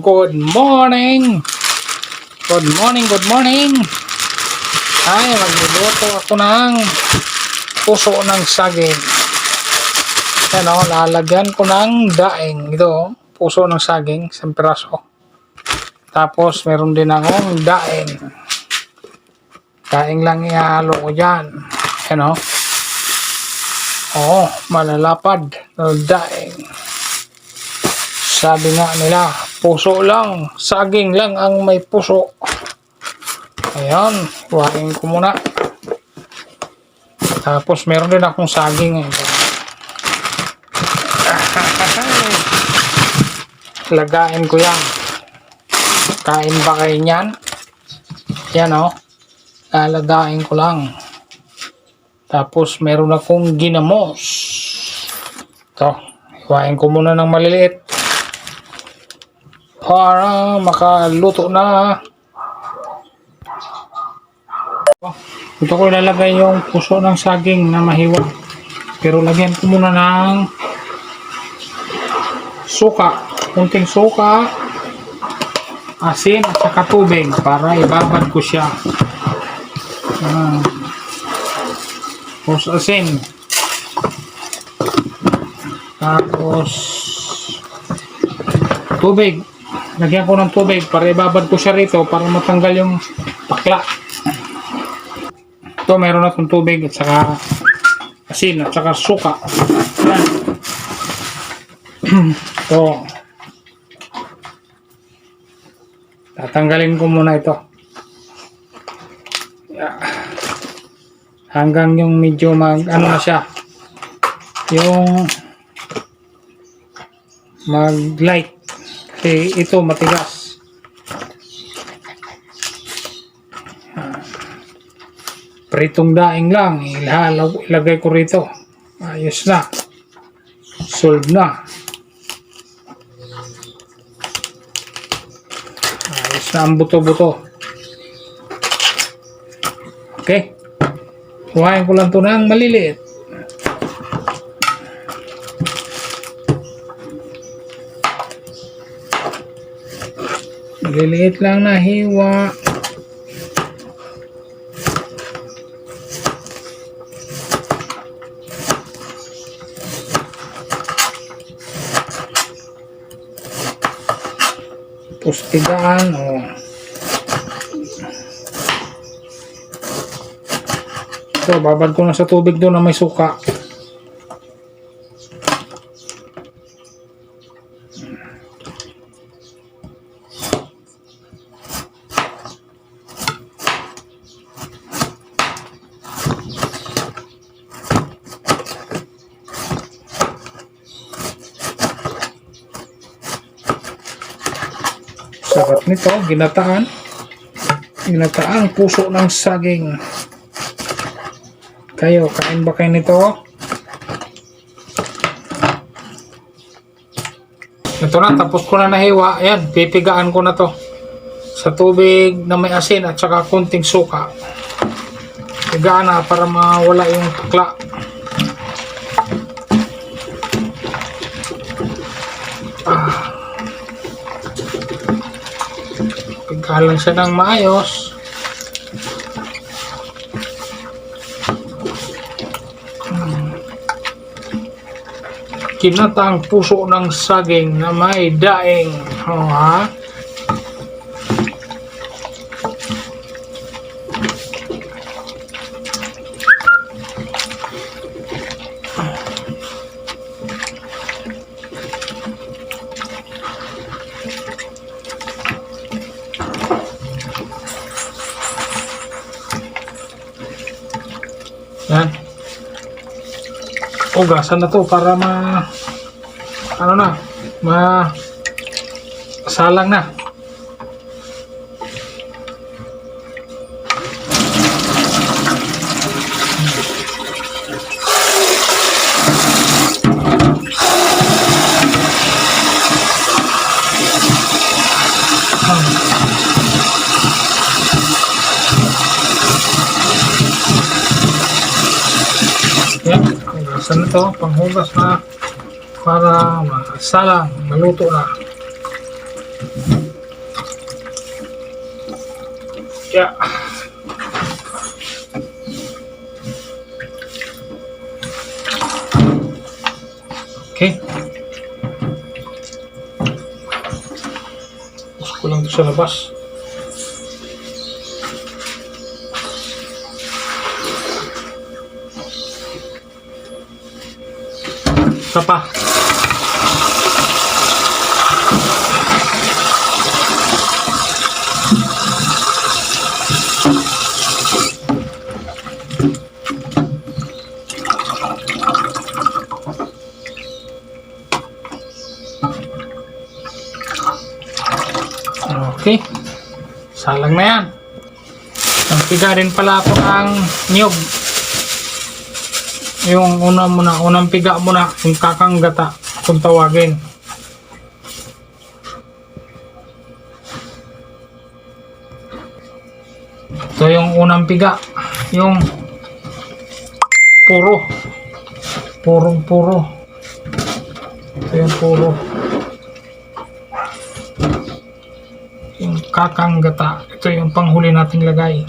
Good morning. Good morning, good morning. Ay, magluluto ako ng puso ng saging. Yan o, lalagyan ko ng daing. Ito, puso ng saging, isang piraso. Tapos, meron din akong daing. Daing lang ihalo ko dyan. Yan o. Oo, malalapad daing. Sabi nga nila, puso lang, saging lang ang may puso. Ayan, huwain ko muna. Tapos meron din akong saging. Ito. Lagain ko yan. Kain ba kayo niyan? Yan o. Lalagain ko lang. Tapos meron akong ginamos. Ito. Hiwain ko muna ng maliliit. Para makaluto na. Ito ko ilalagay yung puso ng saging na mahiwa. Pero lagyan ko muna ng suka. Kunting suka. Asin at saka tubig para ibabad ko siya. Ah. Tapos asin. Tapos tubig. Lagyan ko ng tubig para ibabad ko siya rito para matanggal yung pakla. Ito meron akong tubig at saka asin at saka suka. Yan. Ito. Tatanggalin ko muna ito. Hanggang yung medyo mag ano na siya. Yung mag light. Kasi ito matigas. Pritong daing lang. Ilalaw, ilagay ko rito. Ayos na. Solve na. Ayos na ang buto-buto. Okay. Kuhain ko lang ito ng maliliit. Maliliit lang na hiwa. Pustigaan o Ito, babad ko na sa tubig doon na may suka. Sarap nito, ginataan. Ginataang puso ng saging. Kayo, kain ba kayo nito? Ito na, tapos ko na nahiwa. Ayan, pipigaan ko na to. Sa tubig na may asin at saka kunting suka. Pigaan na para mawala yung takla. Pigaan lang siya ng maayos. kinatang puso ng saging na may daing. Oh, ha? Yan. Ugasan na to para ma ano na, ma salang na. ano to, panghugas na para masalang, maluto na. Yeah. Okay. Gusto ko lang ito sa labas. Isa pa. Okay. Salang na yan. Nagpiga rin pala ako ng niyog. Yung una muna, unang piga muna, yung kakanggata, kung tawagin. Ito yung unang piga. Yung puro. Purong puro. Ito yung puro. Yung kakanggata. Ito yung panghuli nating lagay.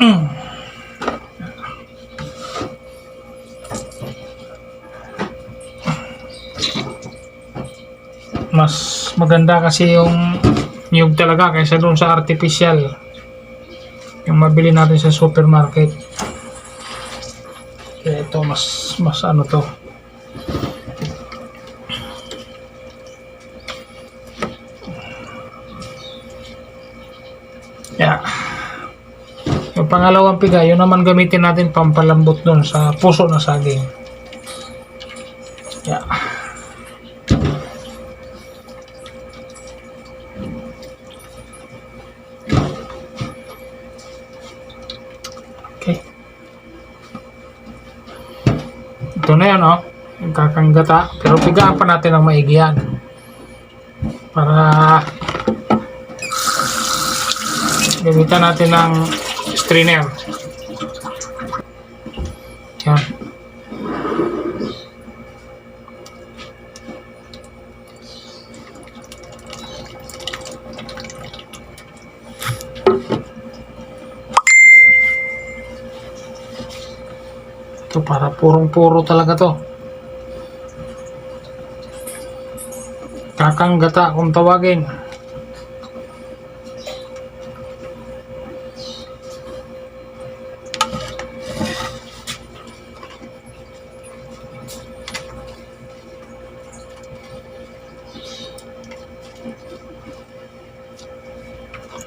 Mm. Mas maganda kasi yung niyog talaga kaysa doon sa artificial. Yung mabili natin sa supermarket. Kaya ito mas mas ano to. Yeah yung pangalawang piga yun naman gamitin natin pampalambot doon sa puso na saging. Yeah Ito na yan, oh. Yung kakanggata. Pero pigaan pa natin ang maigi yan. Para gamitan natin ng strainer. Yan. Purong-puro talaga to. Kakanggata kung tawagin.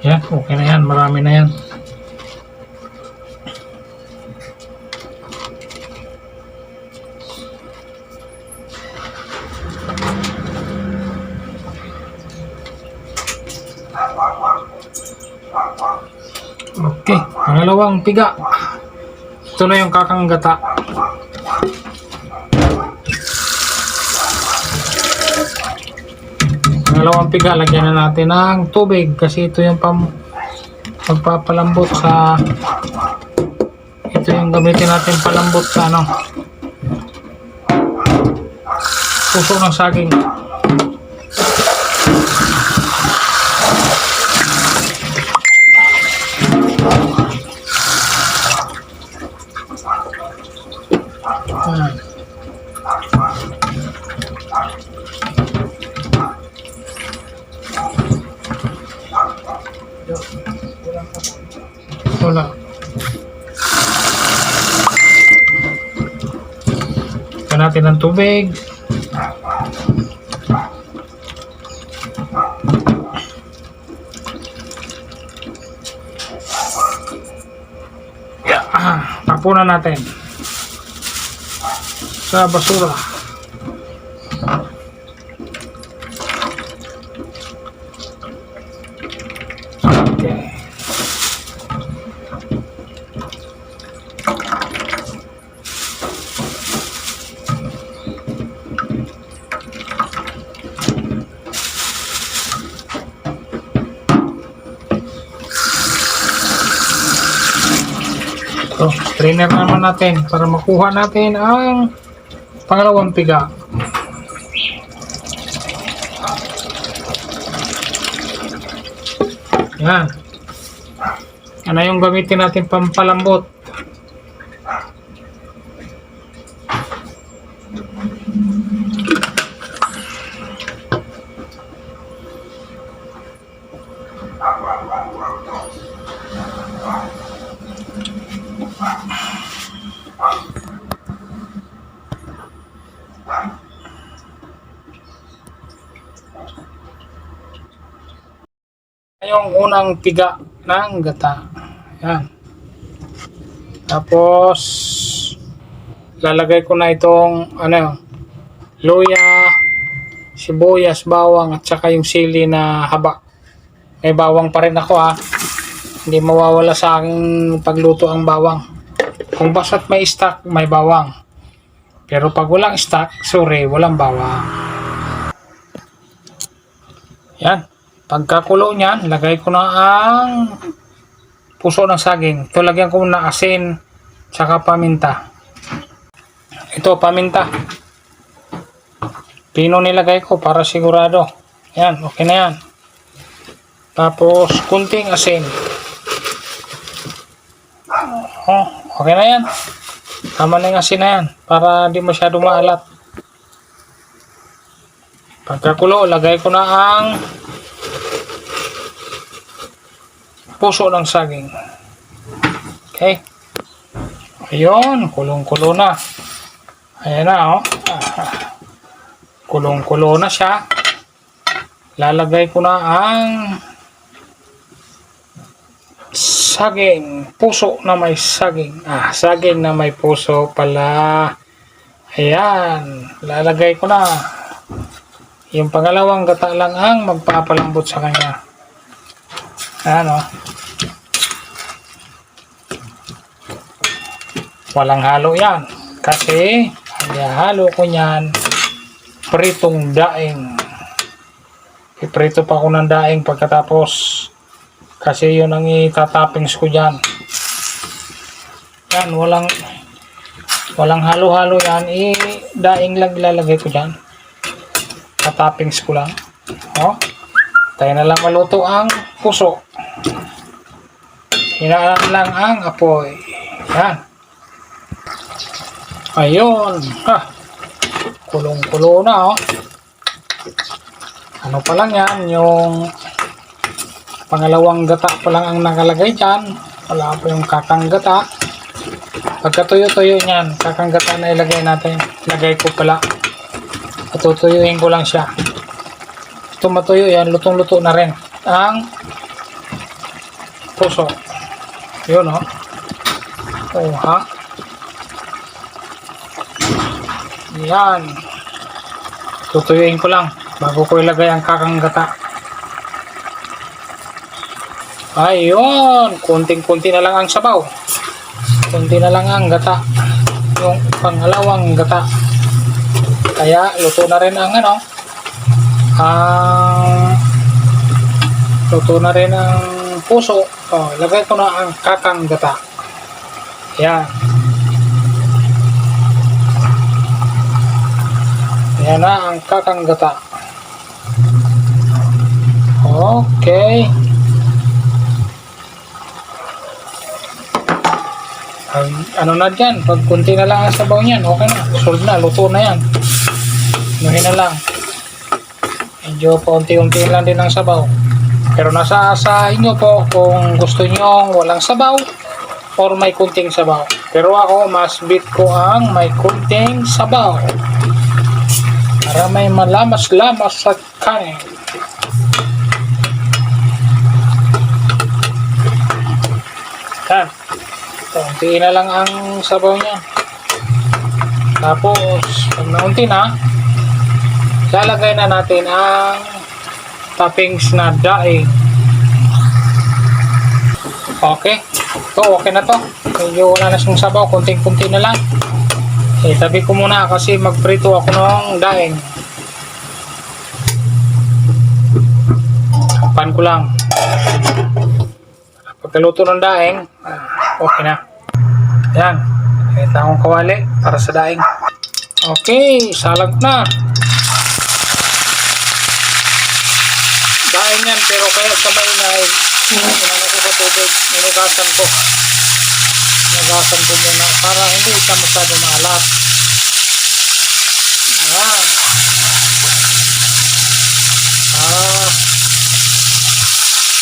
Yan, okay na yan. Marami na yan. Pangalawang piga. Ito na yung kakanggata. Pangalawang piga, lagyan na natin ng tubig kasi ito yung pam magpapalambot sa ito yung gamitin natin palambot sa ano puso ng saging. Wala. Ito natin ng tubig. Yeah. Tapunan natin sa basura. Okay. So, trainer naman natin para makuha natin ang pangalawang piga. Yan. Ano yung gamitin natin pampalambot? Yung unang piga ng gata. Yan. Tapos, lalagay ko na itong, ano, luya, sibuyas, bawang, at saka yung sili na haba. May bawang pa rin ako ha. Hindi mawawala sa aking pagluto ang bawang. Kung basta't may stock, may bawang. Pero pag walang stock, sorry, walang bawang. Yan. Pagkakulo niyan, lagay ko na ang puso ng saging. Ito lagyan ko na asin tsaka paminta. Ito paminta. Pino nilagay ko para sigurado. Yan, okay na yan. Tapos kunting asin. Oh, okay na yan. Tama na yung asin na yan para di masyado maalat. Pagkakulo, lagay ko na ang puso ng saging. Okay. Ayun, kulong-kulo na. Ayan na, oh. Kulong-kulo na siya. Lalagay ko na ang saging. Puso na may saging. Ah, saging na may puso pala. Ayan. Lalagay ko na. Yung pangalawang gata lang ang magpapalambot sa kanya. Ayan, oh. Walang halo yan. Kasi, halo ko yan, pritong daing. Iprito pa ako ng daing pagkatapos. Kasi yun ang itatappings ko dyan. Yan, walang walang halo-halo yan. I, daing lang ilalagay ko dyan. Tatappings ko lang. Oh. Tayo na lang maluto ang puso. Hinaan lang ang apoy. Yan. Ayun. Ha. Kulong-kulo na oh. Ano pa lang yan, yung pangalawang gata pa lang ang nakalagay dyan. Wala pa yung kakang gata. Pagka tuyo-tuyo niyan, kakang gata na ilagay natin. Lagay ko pala. Patutuyuin ko lang siya. Ito yan, lutong-luto na rin. Ang puso. Yun oh. Oh ha. Yan. Tutuyuin ko lang bago ko ilagay ang kakang gata. Ayun, kunting-kunti na lang ang sabaw. Kunti na lang ang gata. Yung pangalawang gata. Kaya luto na rin ang ano, ang luto na rin ang puso. Oh, lagay ko na ang kakang gata. Yan. Yan na ang kakang gata. Okay. Ay, ano na dyan, pag kunti na lang ang sabaw niyan, okay na. Solve na, luto na yan. Inuhin na lang. Medyo paunti-unti lang din ang sabaw. Pero nasa sa inyo po kung gusto nyo walang sabaw or may kunting sabaw. Pero ako, mas bit ko ang may kunting sabaw. Para may malamas-lamas sa kanin. Yan. Kaunti na lang ang sabaw niya. Tapos, pag naunti na, lalagay na natin ang toppings na daing. Okay. Ito, okay na to. Medyo wala na siyang sabaw. Kunting-kunti na lang. Eh, tabi ko muna kasi magprito ako ng daing. Pan ko lang. Pagkaluto ng daing, okay na. Yan. Ito akong kawali para sa daing. Okay, salag na. Daing yan, pero kaya sabay na Inano ko sa tubig. Inugasan ko. Inugasan ko muna para hindi siya masyado maalat. Ayan. Ah.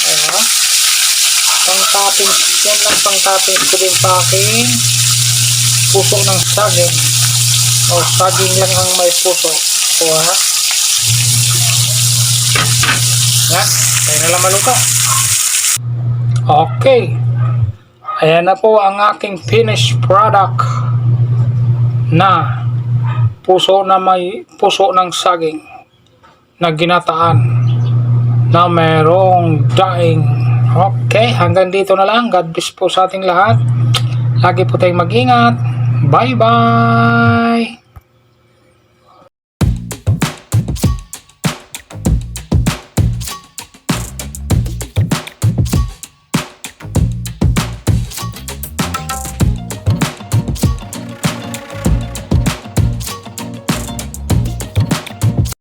Ayan. Pang-topping. Yan lang pang-topping ko din sa akin. Puso ng saging. O, saging lang ang may puso. Kuha. Yan. Kaya na lang maluto. Okay. Ayan na po ang aking finished product na puso na may puso ng saging na ginataan na merong daing. Okay, hanggang dito na lang. God bless po sa ating lahat. Lagi po tayong mag-ingat. Bye-bye!